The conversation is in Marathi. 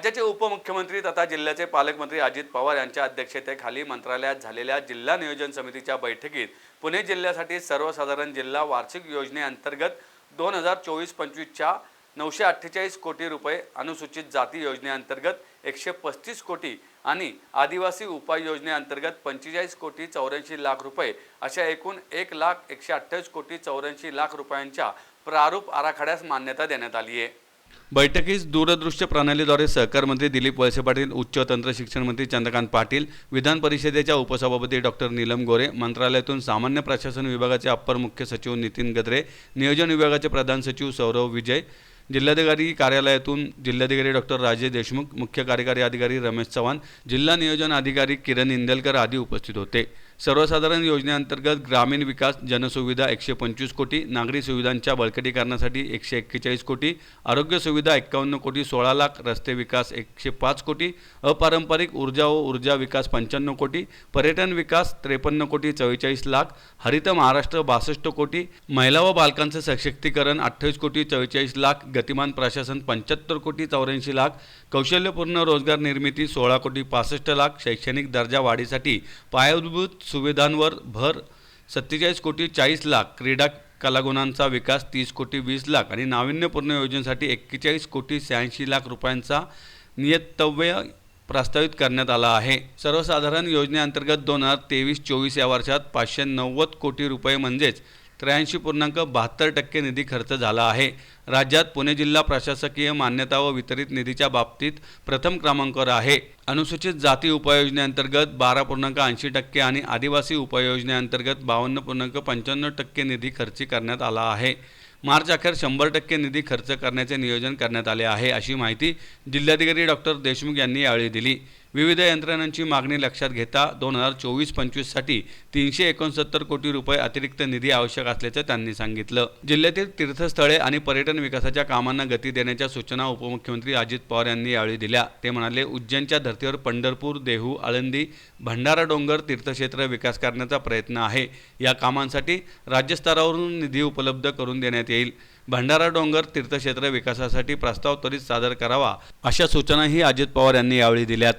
राज्याचे उपमुख्यमंत्री तथा जिल्ह्याचे पालकमंत्री अजित पवार यांच्या अध्यक्षतेखाली मंत्रालयात झालेल्या जिल्हा नियोजन समितीच्या बैठकीत पुणे जिल्ह्यासाठी सर्वसाधारण जिल्हा वार्षिक योजनेअंतर्गत दोन हजार चोवीस पंचवीसच्या नऊशे अठ्ठेचाळीस कोटी रुपये अनुसूचित जाती योजनेअंतर्गत एकशे पस्तीस कोटी आणि आदिवासी उपाय योजनेअंतर्गत पंचेचाळीस कोटी चौऱ्याऐंशी लाख रुपये अशा एकूण एक लाख एकशे अठ्ठावीस कोटी चौऱ्याऐंशी लाख रुपयांच्या प्रारूप आराखड्यास मान्यता देण्यात आली आहे. बैठकीस दूरदृश्य प्रणालीद्वारे सहकार मंत्री दिलीप वळसे पाटील उच्च तंत्र शिक्षण मंत्री चंद्रकांत पाटील विधान परिषदेच्या उपसभापती डॉक्टर नीलम गोरे मंत्रालयातून सामान्य प्रशासन विभागाचे अप्पर मुख्य सचिव नितीन गद्रे नियोजन विभागाचे प्रधान सचिव सौरव विजय जिल्हाधिकारी कार्यालयातून जिल्हाधिकारी डॉक्टर राजेश देशमुख मुख्य कार्यकारी अधिकारी रमेश चव्हाण जिल्हा नियोजन अधिकारी किरण इंदलकर आदी उपस्थित होते. सर्वसाधारण योजनेअंतर्गत ग्रामीण विकास जनसुविधा एकशे पंचवीस कोटी नागरी सुविधांच्या बळकटीकरणासाठी एकशे एक्केचाळीस कोटी आरोग्य सुविधा एक्कावन्न कोटी सोळा लाख रस्ते विकास एकशे पाच कोटी अपारंपरिक ऊर्जा व ऊर्जा विकास पंच्याण्णव कोटी पर्यटन विकास त्रेपन्न कोटी चव्वेचाळीस लाख हरित महाराष्ट्र बासष्ट कोटी महिला व बालकांचं सशक्तीकरण अठ्ठावीस कोटी चव्वेचाळीस लाख गतिमान प्रशासन पंच्याहत्तर कोटी चौऱ्याऐंशी लाख कौशल्यपूर्ण रोजगार निर्मिती सोळा कोटी पासष्ट लाख शैक्षणिक दर्जा वाढीसाठी पायाभूत सुविधांवर भर. सत्तेचाळीस कोटी चाळीस लाख क्रीडा कलागुणांचा विकास तीस कोटी वीस लाख आणि नाविन्यपूर्ण योजनेसाठी एक्केचाळीस कोटी शहाऐंशी लाख रुपयांचा नियतव्य प्रस्तावित करण्यात आला आहे. सर्वसाधारण योजनेअंतर्गत दोन हजार तेवीस चोवीस या वर्षात पाचशे नव्वद कोटी रुपये म्हणजेच त्र्याऐंशी पूर्णांक बहात्तर टक्के निधी खर्च झाला आहे. राज्यात पुणे जिल्हा प्रशासकीय मान्यता व वितरित निधीच्या बाबतीत प्रथम क्रमांकावर आहे. अनुसूचित जाती उपाययोजनेअंतर्गत बारा पूर्णांक ऐंशी टक्के आणि आदिवासी उपाययोजनेअंतर्गत बावन्न पूर्णांक पंच्याण्णव टक्के निधी खर्ची करण्यात आला आहे. मार्च अखेर शंभर टक्के निधी खर्च करण्याचे नियोजन करण्यात आले आहे अशी माहिती जिल्हाधिकारी डॉक्टर देशमुख यांनी यावेळी दिली. विविध यंत्रणांची मागणी लक्षात घेता दोन हजार चोवीस पंचवीससाठी तीनशे एकोणसत्तर कोटी रुपये अतिरिक्त निधी आवश्यक असल्याचं त्यांनी सांगितलं. जिल्ह्यातील तीर्थस्थळे आणि पर्यटन विकासाच्या कामांना गती देण्याच्या सूचना उपमुख्यमंत्री अजित पवार यांनी यावेळी दिल्या. ते म्हणाले उज्जैनच्या धर्तीवर पंढरपूर देहू आळंदी भंडारा डोंगर तीर्थक्षेत्र विकास करण्याचा प्रयत्न आहे. या कामांसाठी राज्यस्तरावरून निधी उपलब्ध करून देण्यात येईल. भंडारा डोंगर तीर्थक्षेत्र विकासासाठी प्रस्ताव त्वरित सादर करावा अशा सूचनाही अजित पवार यांनी यावेळी दिल्यात.